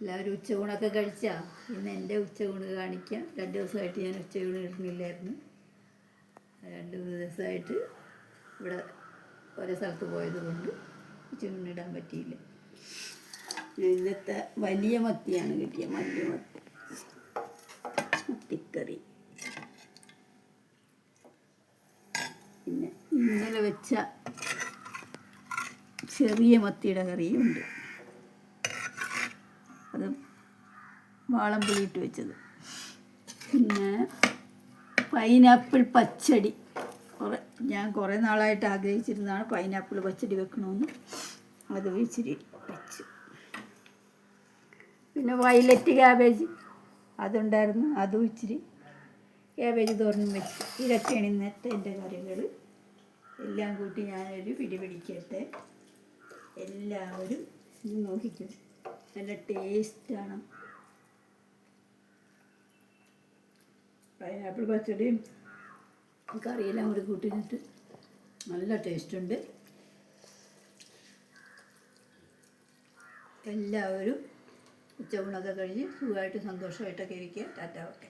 എല്ലാവരും ഉച്ചയൂണൊക്കെ കഴിച്ചാ? ഇന്ന് എന്റെ ഉച്ചയൂണ് കാണിക്കാം. രണ്ട് ദിവസമായിട്ട് ഞാൻ ഉച്ചയൂണ് കിട്ടുന്നില്ലായിരുന്നു. രണ്ട് ദിവസമായിട്ട് ഇവിടെ ഓരോ സ്ഥലത്ത് പോയത് കൊണ്ട് ഉച്ചയൂണിടാൻ പറ്റിയില്ല. ഇന്നത്തെ വലിയ മത്തിയാണ് കിട്ടിയത് വലിയ മത്തി. മത്തിക്കറി. പിന്നെ ഇന്നലെ വെച്ച ചെറിയ മത്തിയുടെ കറിയുണ്ട്. അത് വാളംപുളി ഇട്ട് വെച്ചത്. പിന്നെ പൈനാപ്പിൾ പച്ചടി. കുറേ ഞാൻ കുറേ നാളായിട്ട് ആഗ്രഹിച്ചിരുന്നതാണ് പൈനാപ്പിൾ പച്ചടി വെക്കണമെന്ന് അത് ഇച്ചിരി വെച്ചു. പിന്നെ വയലറ്റ് ക്യാബേജ് അതുണ്ടായിരുന്നു. അതും ഇച്ചിരി ക്യാബേജ് തോരനും വെച്ച്. ഇതൊക്കെയാണ് ഇന്നത്തെ എന്റെ കറികൾ എല്ലാം കൂട്ടി ഞാനൊരു പിടി പിടിക്കട്ടെ. എല്ലാവരും നോക്കിക്കും. നല്ല ടേസ്റ്റാണ്. പൈനാപ്പിൾ പച്ചടിയും കറിയെല്ലാം കൂടി കൂട്ടിയിട്ട് നല്ല ടേസ്റ്റുണ്ട്. എല്ലാവരും ഉച്ചയൂണൊക്കെ കഴിഞ്ഞ് സുഖമായിട്ട് സന്തോഷമായിട്ടൊക്കെ ഇരിക്കുക. Tata okay.